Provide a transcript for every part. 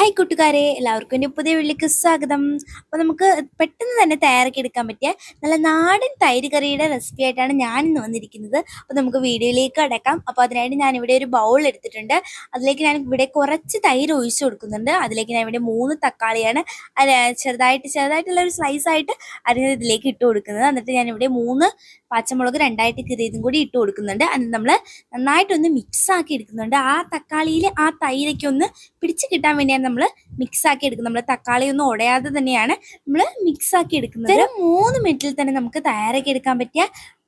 Hi കൂട്ടുകാരെ. എല്ലാവർക്കും എന്റെ പുതിയ വീട്ടിലേക്ക് സ്വാഗതം. അപ്പോൾ നമുക്ക് പെട്ടെന്ന് തന്നെ തയ്യാറാക്കി എടുക്കാൻ പറ്റിയ നല്ല നാടൻ തൈര് കറിയുടെ റെസിപ്പി ആയിട്ടാണ് ഞാൻ ഇന്ന് വന്നിരിക്കുന്നത്. അപ്പോൾ നമുക്ക് വീഡിയോയിലേക്ക് അടക്കാം. അപ്പോൾ അതിനായിട്ട് ഞാൻ ഇവിടെ ഒരു ബൗൾ എടുത്തിട്ടുണ്ട്. അതിലേക്ക് ഞാൻ ഇവിടെ കുറച്ച് തൈര് ഒഴിച്ചു കൊടുക്കുന്നുണ്ട്. അതിലേക്ക് ഞാൻ ഇവിടെ മൂന്ന് തക്കാളിയാണ് ചെറുതായിട്ട് ചെറുതായിട്ടുള്ള ഒരു സ്ലൈസ് ആയിട്ട് അരിഞ്ഞത് ഇതിലേക്ക് ഇട്ട് കൊടുക്കുന്നത്. എന്നിട്ട് ഞാൻ ഇവിടെ മൂന്ന് പച്ചമുളക് രണ്ടായിട്ട് കീറിയതും കൂടി ഇട്ട് കൊടുക്കുന്നുണ്ട്. അത് നമ്മൾ നന്നായിട്ടൊന്ന് മിക്സ് ആക്കി എടുക്കുന്നുണ്ട്. ആ തക്കാളിയിൽ ആ തൈരൊക്കെ ഒന്ന് പിടിച്ച് കിട്ടാൻ വേണ്ടിയാണ് നമ്മൾ മിക്സ് ആക്കി എടുക്കുന്നത്. നമ്മൾ തക്കാളി ഒന്നും ഉടയാതെ തന്നെയാണ് നമ്മൾ മിക്സ് ആക്കി എടുക്കുന്നത്. ഒരു മൂന്ന് മിനിറ്റിൽ തന്നെ നമുക്ക് തയ്യാറാക്കി എടുക്കാൻ പറ്റിയ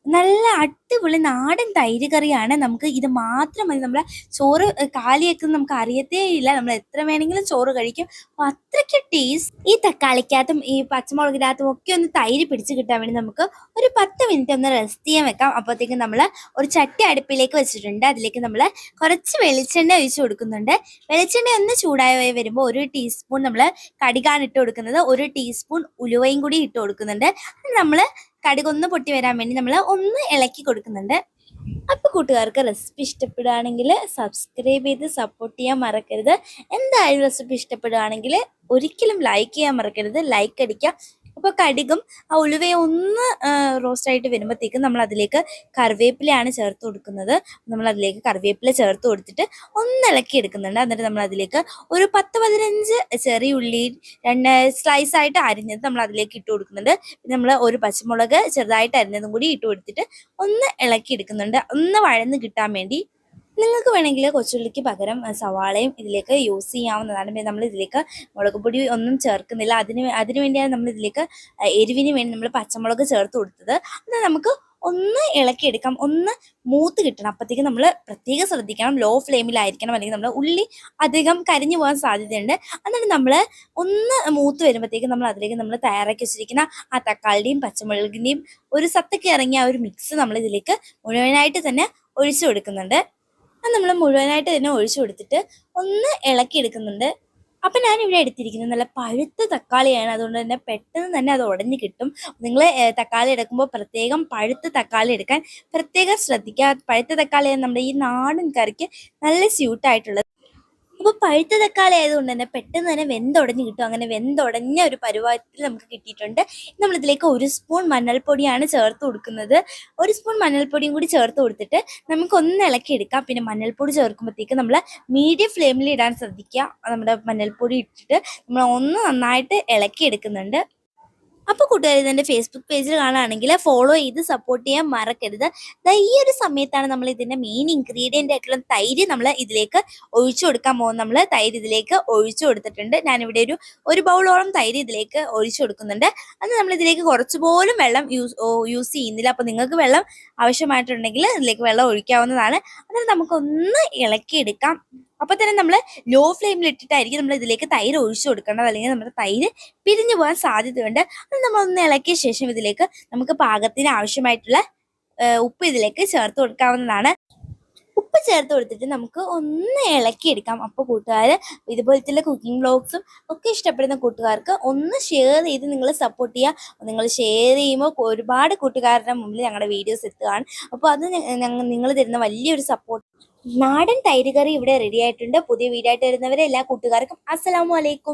നല്ല അടിപൊളി നാടൻ തൈര് കറിയാണ്. നമുക്ക് ഇത് മാത്രം മതി. നമ്മളെ ചോറ് കാലിയൊക്കെ നമുക്ക് അറിയത്തേ ഇല്ല. നമ്മൾ എത്ര വേണമെങ്കിലും ചോറ് കഴിക്കും. അപ്പൊ അത്രയ്ക്ക് ടേസ്റ്റ് ഈ തക്കാളിക്കകത്തും ഈ പച്ചമുളകിനകത്തും ഒക്കെ ഒന്ന് തൈര് പിടിച്ച് കിട്ടാൻ വേണ്ടി നമുക്ക് ഒരു പത്ത് മിനിറ്റ് ഒന്ന് റെസ്റ്റ് ചെയ്യാൻ വെക്കാം. അപ്പോഴത്തേക്കും നമ്മൾ ഒരു ചട്ടി അടുപ്പിലേക്ക് വെച്ചിട്ടുണ്ട്. അതിലേക്ക് നമ്മൾ കുറച്ച് വെളിച്ചെണ്ണ ഒഴിച്ച് കൊടുക്കുന്നുണ്ട്. വെളിച്ചെണ്ണ ഒന്ന് ചൂടായി വരുമ്പോൾ ഒരു ടീസ്പൂൺ നമ്മൾ കടികാണ് ഇട്ട് കൊടുക്കുന്നത്. ഒരു ടീസ്പൂൺ ഉലുവയും കൂടി ഇട്ട് കൊടുക്കുന്നുണ്ട്. നമ്മൾ കടുകൊന്ന് പൊട്ടി വരാൻ വേണ്ടി നമ്മൾ ഒന്ന് ഇളക്കി കൊടുക്കുന്നുണ്ട്. അപ്പൊ കൂട്ടുകാർക്ക് റെസിപ്പി ഇഷ്ടപ്പെടുകയാണെങ്കിൽ സബ്സ്ക്രൈബ് ചെയ്ത് സപ്പോർട്ട് ചെയ്യാൻ മറക്കരുത്. എന്തായാലും റെസിപ്പി ഇഷ്ടപ്പെടുകയാണെങ്കിൽ ഒരിക്കലും ലൈക്ക് ചെയ്യാൻ മറക്കരുത്. ലൈക്ക് അടിക്കുക. അപ്പോൾ കടുകും ആ ഉലുവയും ഒന്ന് റോസ്റ്റ് ആയിട്ട് വരുമ്പോഴത്തേക്കും നമ്മൾ അതിലേക്ക് കറിവേപ്പിലയാണ് ചേർത്ത് കൊടുക്കുന്നത്. നമ്മൾ അതിലേക്ക് കറിവേപ്പില ചേർത്ത് കൊടുത്തിട്ട് ഒന്ന് ഇളക്കി എടുക്കുന്നുണ്ട്. എന്നിട്ട് നമ്മൾ അതിലേക്ക് ഒരു പത്ത് പതിനഞ്ച് ചെറിയ ഉള്ളി രണ്ട് സ്ലൈസ് ആയിട്ട് അരിഞ്ഞത് നമ്മൾ അതിലേക്ക് ഇട്ട് കൊടുക്കുന്നുണ്ട്. നമ്മൾ ഒരു പച്ചമുളക് ചെറുതായിട്ട് അരിഞ്ഞതും കൂടി ഇട്ട് കൊടുത്തിട്ട് ഒന്ന് ഇളക്കി എടുക്കുന്നുണ്ട്. ഒന്ന് വഴന്ന് കിട്ടാൻ വേണ്ടി നിങ്ങൾക്ക് വേണമെങ്കിൽ കൊച്ചുള്ളിക്ക് പകരം സവാളയും ഇതിലേക്ക് യൂസ് ചെയ്യാവുന്നതാണ്. നമ്മൾ ഇതിലേക്ക് മുളക് പൊടി ഒന്നും ചേർക്കുന്നില്ല. അതിന് അതിന് വേണ്ടിയാണ് നമ്മൾ ഇതിലേക്ക് എരിവിന് വേണ്ടി നമ്മൾ പച്ചമുളക് ചേർത്ത് കൊടുത്തത്. അത് നമുക്ക് ഒന്ന് ഇളക്കിയെടുക്കാം. ഒന്ന് മൂത്ത് കിട്ടണം. അപ്പോഴത്തേക്ക് നമ്മൾ പ്രത്യേകം ശ്രദ്ധിക്കണം. ലോ ഫ്ലെയിമിലായിരിക്കണം അല്ലെങ്കിൽ നമ്മൾ ഉള്ളി അധികം കരിഞ്ഞു പോകാൻ സാധ്യതയുണ്ട്. എന്നിട്ട് നമ്മൾ ഒന്ന് മൂത്ത് വരുമ്പോഴത്തേക്ക് നമ്മൾ അതിലേക്ക് നമ്മൾ തയ്യാറാക്കി വെച്ചിരിക്കുന്ന ആ തക്കാളിയുടെയും പച്ചമുളകിന്റെയും ഒരു സത്തക്ക് ഇറങ്ങിയ ആ ഒരു മിക്സ് നമ്മൾ ഇതിലേക്ക് മുഴുവനായിട്ട് തന്നെ ഒഴിച്ചു കൊടുക്കുന്നുണ്ട്. അത് നമ്മൾ മുഴുവനായിട്ട് തന്നെ ഒഴിച്ചു കൊടുത്തിട്ട് ഒന്ന് ഇളക്കി എടുക്കുന്നുണ്ട്. അപ്പം ഞാൻ ഇവിടെ എടുത്തിരിക്കുന്നത് നല്ല പഴുത്ത തക്കാളിയാണ്. അതുകൊണ്ട് തന്നെ പെട്ടെന്ന് തന്നെ അത് ഉടഞ്ഞു കിട്ടും. നിങ്ങൾ തക്കാളി എടുക്കുമ്പോൾ പ്രത്യേകം പഴുത്ത തക്കാളി എടുക്കാൻ പ്രത്യേകം ശ്രദ്ധിക്കുക പഴുത്ത തക്കാളിയാണ് നമ്മുടെ ഈ നാടൻ കറിക്ക് നല്ല സ്യൂട്ടായിട്ടുള്ളത്. അപ്പോൾ പഴുത്ത തക്കാളി ആയതുകൊണ്ട് തന്നെ പെട്ടെന്ന് തന്നെ വെന്തുടഞ്ഞ് കിട്ടും. അങ്ങനെ വെന്തുടഞ്ഞ ഒരു പരുവത്തിൽ നമുക്ക് കിട്ടിയിട്ടുണ്ട്. നമ്മളിതിലേക്ക് ഒരു സ്പൂൺ മഞ്ഞൾപ്പൊടിയാണ് ചേർത്ത് കൊടുക്കുന്നത്. ഒരു സ്പൂൺ മഞ്ഞൾപ്പൊടിയും കൂടി ചേർത്ത് കൊടുത്തിട്ട് നമുക്ക് ഒന്ന് ഇളക്കിയെടുക്കാം. പിന്നെ മഞ്ഞൾപ്പൊടി ചേർക്കുമ്പോഴത്തേക്ക് നമ്മൾ മീഡിയം ഫ്ലെയിമിൽ ഇടാൻ ശ്രദ്ധിക്കുക. നമ്മുടെ മഞ്ഞൾപ്പൊടി ഇട്ടിട്ട് നമ്മൾ ഒന്ന് നന്നായിട്ട് ഇളക്കി ഇളക്കിയെടുക്കുന്നുണ്ട്. അപ്പോൾ കൂട്ടുകാർ ഇതിന്റെ ഫേസ്ബുക്ക് പേജിൽ കാണുകയാണെങ്കിൽ ഫോളോ ചെയ്ത് സപ്പോർട്ട് ചെയ്യാൻ മറക്കരുത്. ഈ ഒരു സമയത്താണ് നമ്മൾ ഇതിന്റെ മെയിൻ ഇൻഗ്രീഡിയന്റ് ആയിട്ടുള്ള തൈര് നമ്മൾ ഇതിലേക്ക് ഒഴിച്ചു കൊടുക്കാൻ പോകുന്നത്. നമ്മൾ തൈര് ഇതിലേക്ക് ഒഴിച്ചു കൊടുത്തിട്ടുണ്ട്. ഞാനിവിടെ ഒരു ഒരു ബൗളോളം തൈര് ഇതിലേക്ക് ഒഴിച്ചു കൊടുക്കുന്നുണ്ട്. അന്ന് നമ്മൾ ഇതിലേക്ക് കുറച്ച് പോലും വെള്ളം യൂസ് യൂസ് ചെയ്യുന്നില്ല. അപ്പോൾ നിങ്ങൾക്ക് വെള്ളം ആവശ്യമായിട്ടുണ്ടെങ്കിൽ ഇതിലേക്ക് വെള്ളം ഒഴിക്കാവുന്നതാണ്. അന്നേരം നമുക്കൊന്ന് ഇളക്കിയെടുക്കാം. അപ്പോൾ തന്നെ നമ്മൾ ലോ ഫ്ലെയിമിൽ ഇട്ടിട്ടായിരിക്കും നമ്മൾ ഇതിലേക്ക് തൈര് ഒഴിച്ചു കൊടുക്കേണ്ടത് അല്ലെങ്കിൽ നമ്മുടെ തൈര് പിരിഞ്ഞു പോകാൻ സാധ്യതയുണ്ട്. അത് നമ്മളൊന്ന് ഇളക്കിയ ശേഷം ഇതിലേക്ക് നമുക്ക് പാകത്തിന് ആവശ്യമായിട്ടുള്ള ഉപ്പ് ഇതിലേക്ക് ചേർത്ത് കൊടുക്കാവുന്നതാണ്. ഉപ്പ് ചേർത്ത് കൊടുത്തിട്ട് നമുക്ക് ഒന്ന് ഇളക്കി ഇളക്കിയെടുക്കാം അപ്പോൾ കൂട്ടുകാർ ഇതുപോലത്തെ കുക്കിംഗ് ബ്ലോഗ്സും ഒക്കെ ഇഷ്ടപ്പെടുന്ന കൂട്ടുകാർക്ക് ഒന്ന് ഷെയർ ചെയ്ത് നിങ്ങൾ സപ്പോർട്ട് ചെയ്യുക നിങ്ങൾ ഷെയർ ചെയ്യുമ്പോൾ ഒരുപാട് കൂട്ടുകാരുടെ മുമ്പിൽ ഞങ്ങളുടെ വീഡിയോസ് എത്തുകയാണ്. അപ്പോൾ അത് നിങ്ങൾ തരുന്ന വലിയൊരു സപ്പോർട്ട് നാടൻ തൈര് കറി ഇവിടെ റെഡി ആയിട്ടുണ്ട്. പുതിയ വീഡിയോ വരുന്നവരെ എല്ലാ കൂട്ടുകാർക്കും അസ്സലാമു അലൈക്കും.